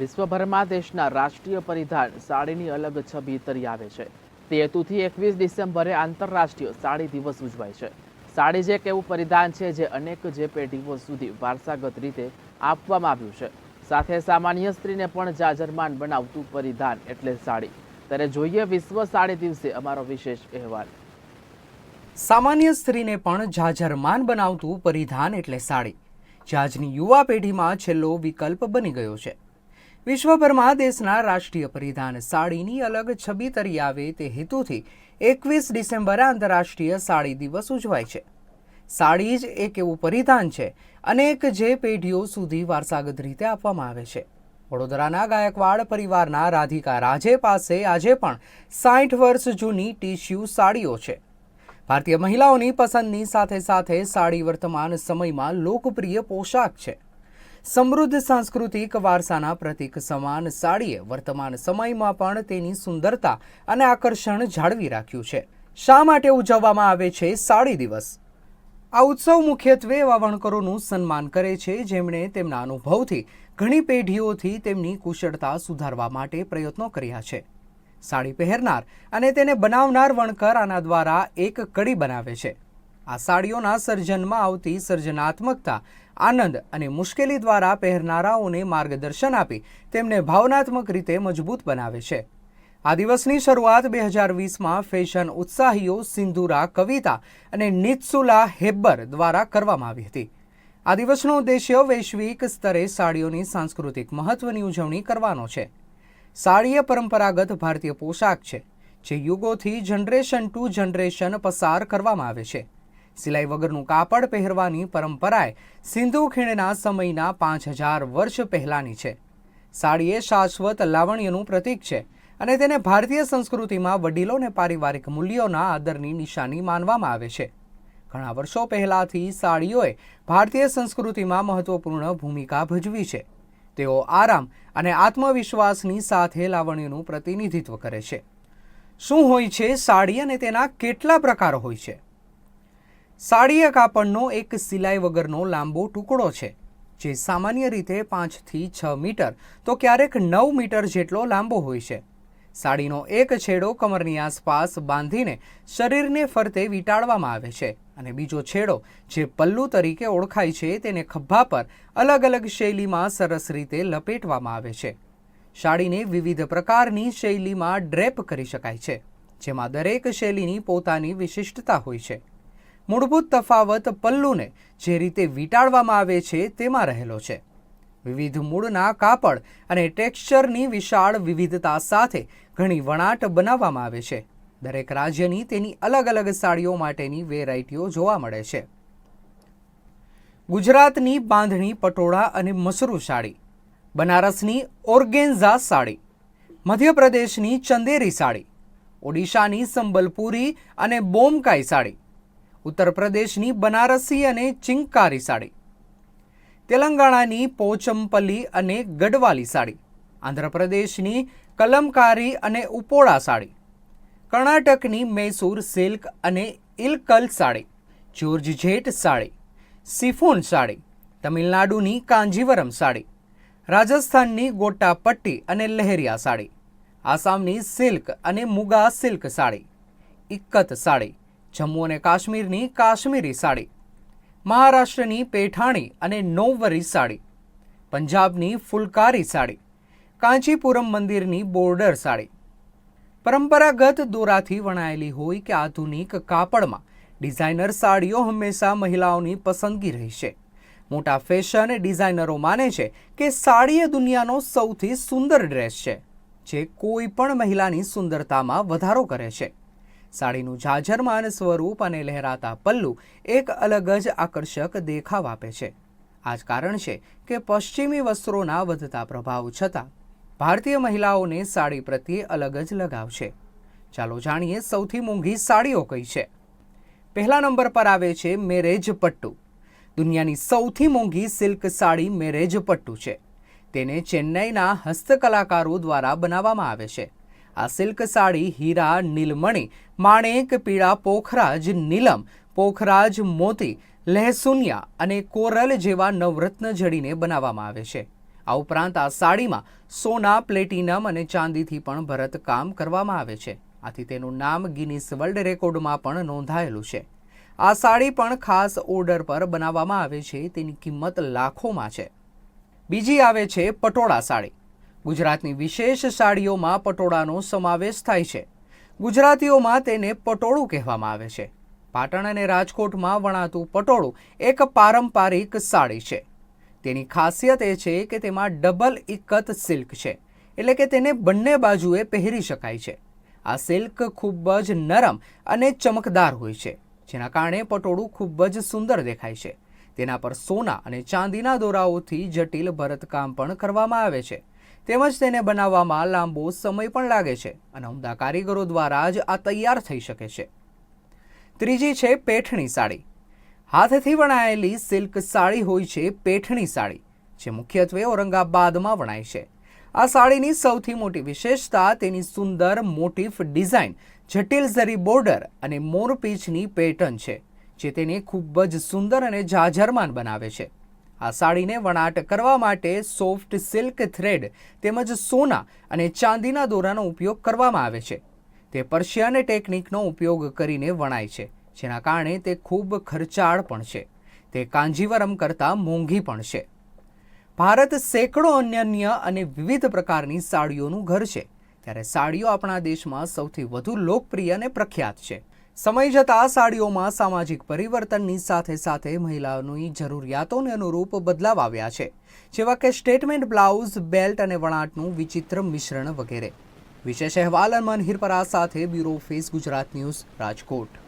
વિશ્વભરમાં દેશના રાષ્ટ્રીય પરિધાન સાડીની અલગ છબી તરી આવે છે. તે હેતુથી એકવીસ ડિસેમ્બરે આંતરરાષ્ટ્રીય સાડી દિવસ ઉજવાય છે. સાડી જે એક એવું પરિધાન છે જે અનેક જે પેઢીઓ સુધી વારસાગત રીતે આપવામાં આવ્યું છે. સાથે સામાન્ય સ્ત્રીને પણ જાજરમાન બનાવતું પરિધાન એટલે સાડી. ત્યારે જોઈએ વિશ્વ સાડી દિવસે અમારો વિશેષ અહેવાલ. સામાન્ય સ્ત્રીને પણ જાજરમાન બનાવતું પરિધાન એટલે સાડી. આજની યુવા પેઢીમાં છેલ્લો વિકલ્પ બની ગયો છે. વિશ્વભરમાં દેશના રાષ્ટ્રીય પરિધાન સાડીની અલગ છબી તરી આવે તે હેતુથી એકવીસ ડિસેમ્બરે આંતરરાષ્ટ્રીય સાડી દિવસ ઉજવાય છે. સાડી જ એક એવું પરિધાન છે અનેક જે પેઢીઓ સુધી વારસાગત રીતે આપવામાં આવે છે. વડોદરાના ગાયકવાડ પરિવારના રાધિકા રાજે પાસે આજે પણ સાઠ વર્ષ જૂની ટીશ્યુ સાડીઓ છે. ભારતીય મહિલાઓની પસંદની સાથે સાથે સાડી વર્તમાન સમયમાં લોકપ્રિય પોશાક છે. સમૃદ્ધ સાંસ્કૃતિક વારસાના પ્રતીક સમાન સાડીએ વર્તમાન સમયમાં પણ તેની સુંદરતા અને આકર્ષણ જાળવી રાખ્યું છે. શા માટે ઉજવવામાં આવે છે સાડી દિવસ? આ ઉત્સવ મુખ્યત્વે એવા વણકરોનું સન્માન કરે છે જેમણે તેમના અનુભવથી ઘણી પેઢીઓથી તેમની કુશળતા સુધારવા માટે પ્રયત્નો કર્યા છે. સાડી પહેરનાર અને તેને બનાવનાર વણકર આના દ્વારા એક કડી બનાવે છે. આ સાડીઓના સર્જનમાં આવતી સર્જનાત્મકતા, આનંદ અને મુશ્કેલી દ્વારા પહેરનારાઓને માર્ગદર્શન આપી તેમને ભાવનાત્મક રીતે મજબૂત બનાવે છે. આ દિવસની શરૂઆત બે હજાર વીસમાં ફેશન ઉત્સાહીઓ સિંધુરા કવિતા અને નિત્સુલા હેબ્બર દ્વારા કરવામાં આવી હતી. આ દિવસનો ઉદ્દેશ્ય વૈશ્વિક સ્તરે સાડીઓની સાંસ્કૃતિક મહત્વની ઉજવણી કરવાનો છે. સાડી એ પરંપરાગત ભારતીય પોશાક છે, જે યુગોથી જનરેશન ટુ જનરેશન પસાર કરવામાં આવે છે. સિલાઈ વગરનું કાપડ પહેરવાની પરંપરાએ સિંધુ ખીણના સમયના પાંચ હજાર વર્ષ પહેલાંની છે. સાડી એ શાશ્વત લાવણ્યનું પ્રતીક છે અને તેને ભારતીય સંસ્કૃતિમાં વડીલો અને પારિવારિક મૂલ્યોના આદરની નિશાની માનવામાં આવે છે. ઘણા વર્ષો પહેલાંથી સાડીઓએ ભારતીય સંસ્કૃતિમાં મહત્વપૂર્ણ ભૂમિકા ભજવી છે. તેઓ આરામ અને આત્મવિશ્વાસની સાથે લાવણ્યનું પ્રતિનિધિત્વ કરે છે. શું હોય છે સાડી અને તેના કેટલા પ્રકારો હોય છે? સાડી એ કાપડનો એક સિલાઈ વગરનો લાંબો ટુકડો છે, જે સામાન્ય રીતે પાંચથી છ મીટર, તો ક્યારેક નવ મીટર જેટલો લાંબો હોય છે. સાડીનો એક છેડો કમરની આસપાસ બાંધીને શરીરને ફરતે વીંટાળવામાં આવે છે અને બીજો છેડો, જે પલ્લુ તરીકે ઓળખાય છે, તેને ખભા પર અલગ અલગ શૈલીમાં સરસ રીતે લપેટવામાં આવે છે. સાડીને વિવિધ પ્રકારની શૈલીમાં ડ્રેપ કરી શકાય છે, જેમાં દરેક શૈલીની પોતાની વિશિષ્ટતા હોય છે. મૂળભૂત તફાવત પલ્લુને જે રીતે વીંટાળવામાં આવે છે તેમાં રહેલો છે. વિવિધ મૂળના કાપડ અને ટેક્સચરની વિશાળ વિવિધતા સાથે ઘણી વણાટ બનાવવામાં આવે છે. દરેક રાજ્યની તેની અલગ અલગ સાડીઓ માટેની વેરાયટીઓ જોવા મળે છે. ગુજરાતની બાંધણી પટોળા અને મસરૂ સાડી, બનારસની ઓર્ગેન્ઝા સાડી, મધ્યપ્રદેશની ચંદેરી સાડી, ઓડિશાની સંબલપુરી અને બોમકાઈ સાડી ઉત્તર પ્રદેશની બનારસી અને ચિંકારી સાડી, તેલંગાણાની પોચમપલ્લી અને ગઢવાલી સાડી, આંધ્રપ્રદેશની કલમકારી અને ઉપોળા સાડી, કર્ણાટકની મૈસૂર સિલ્ક અને ઇલકલ સાડી જોર્જેટ સાડી, સિફોન સાડી, તમિલનાડુની કાંજીવરમ સાડી, રાજસ્થાનની ગોટાપટ્ટી અને લહેરિયા સાડી, આસામની સિલ્ક અને મુગા સિલ્ક સાડી, ઇક્કત સાડી જમ્મુ અને કાશ્મીરની કાશ્મીરી સાડી, મહારાષ્ટ્રની પેઠાણી અને નોવરી સાડી, પંજાબની ફુલકારી સાડી, કાંચીપુરમ મંદિરની બોર્ડર સાડી. પરંપરાગત દોરાથી વણાયેલી હોય કે આધુનિક કાપડમાં ડિઝાઇનર સાડીઓ હંમેશા મહિલાઓની પસંદગી રહી છે. મોટા ફેશન ડિઝાઇનરો માને છે કે સાડી એ દુનિયાનો સૌથી સુંદર ડ્રેસ છે, જે કોઈ પણ મહિલાની સુંદરતામાં વધારો કરે છે. સાડીનું જાજરમાન સ્વરૂપ અને લહેરાતા પલ્લુ એક અલગ જ આકર્ષક દેખાવ આપે છે. આ જ કારણ છે કે પશ્ચિમી વસ્ત્રોના વધતા પ્રભાવ છતાં ભારતીય મહિલાઓને સાડી પ્રત્યે અલગ જ લગાવ છે. ચાલો જાણીએ સૌથી મોંઘી સાડીઓ કઈ છે. પહેલા નંબર પર આવે છે મેરેજ પટ્ટુ. દુનિયાની સૌથી મોંઘી સિલ્ક સાડી મેરેજ પટ્ટુ છે. તેને ચેન્નઈના હસ્તકલાકારો દ્વારા બનાવવામાં આવે છે. આ સિલ્ક સાડી હીરા, નીલમણી, માણેક, પીળા પોખરાજ, નીલમ, પોખરાજ, મોતી, લહેસુનિયા અને કોરલ જેવા નવરત્ન જડીને બનાવવામાં આવે છે. આ ઉપરાંત આ સાડીમાં સોના, પ્લેટિનમ અને ચાંદીથી પણ ભરતકામ કરવામાં આવે છે. આથી તેનું નામ ગિનિસ વર્લ્ડ રેકોર્ડમાં પણ નોંધાયેલું છે. આ સાડી પણ ખાસ ઓર્ડર પર બનાવવામાં આવે છે તેની કિંમત લાખોમાં છે. બીજી આવે છે પટોળા સાડી. ગુજરાતની વિશેષ સાડીઓમાં પટોળાનો સમાવેશ થાય છે. ગુજરાતીઓમાં તેને પટોળું કહેવામાં આવે છે. પાટણ અને રાજકોટમાં વણાતું પટોળું એક પારંપરિક સાડી છે. તેની ખાસિયત એ છે કે તેમાં ડબલ ઇકત સિલ્ક છે, એટલે કે તેને બંને બાજુએ પહેરી શકાય છે. આ સિલ્ક ખૂબ જ નરમ અને ચમકદાર હોય છે, જેના કારણે પટોળું ખૂબ જ સુંદર દેખાય છે. તેના પર સોના અને ચાંદીના દોરાઓથી જટિલ ભરતકામ પણ કરવામાં આવે છે. તેમજ તેને બનાવવામાં લાંબો સમય પણ લાગે છે અને ઉમદા કારીગરો દ્વારા જ આ તૈયાર થઈ શકે છે. ત્રીજી છે પેઠણી સાડી. હાથથી વણાયેલી સિલ્ક સાડી હોય છે પેઠણી સાડી, જે મુખ્યત્વે ઔરંગાબાદમાં વણાય છે. આ સાડીની સૌથી મોટી વિશેષતા તેની સુંદર મોટીફ ડિઝાઇન, જટિલ ઝરી બોર્ડર અને મોરપીંછની પેટર્ન છે, જે તેને ખૂબ જ સુંદર અને જાજરમાન બનાવે છે. આ સાડીને વણાટ કરવા માટે સોફ્ટ સિલ્ક થ્રેડ તેમજ સોના અને ચાંદીના દોરાનો ઉપયોગ કરવામાં આવે છે. તે પર્શિયન ટેકનિકનો ઉપયોગ કરીને વણાય છે, જેના કારણે તે ખૂબ ખર્ચાળ પણ છે. તે કાંજીવરમ કરતાં મોંઘી પણ છે. ભારત સેંકડો અનન્ય અને વિવિધ પ્રકારની સાડીઓનું ઘર છે. ત્યારે સાડીઓ આપણા દેશમાં સૌથી વધુ લોકપ્રિય અને પ્રખ્યાત છે. સમય જતાં સાડીઓમાં સામાજિક પરિવર્તનની સાથે સાથે મહિલાઓની જરૂરિયાતોને અનુરૂપ બદલાવ આવ્યા છે, જેવા કે સ્ટેટમેન્ટ બ્લાઉઝ, બેલ્ટ અને વણાટનું વિચિત્ર મિશ્રણ વગેરે. વિશેષ અહેવાલ અનમન હિરપરા સાથે bureau face Gujarat news, Rajkot.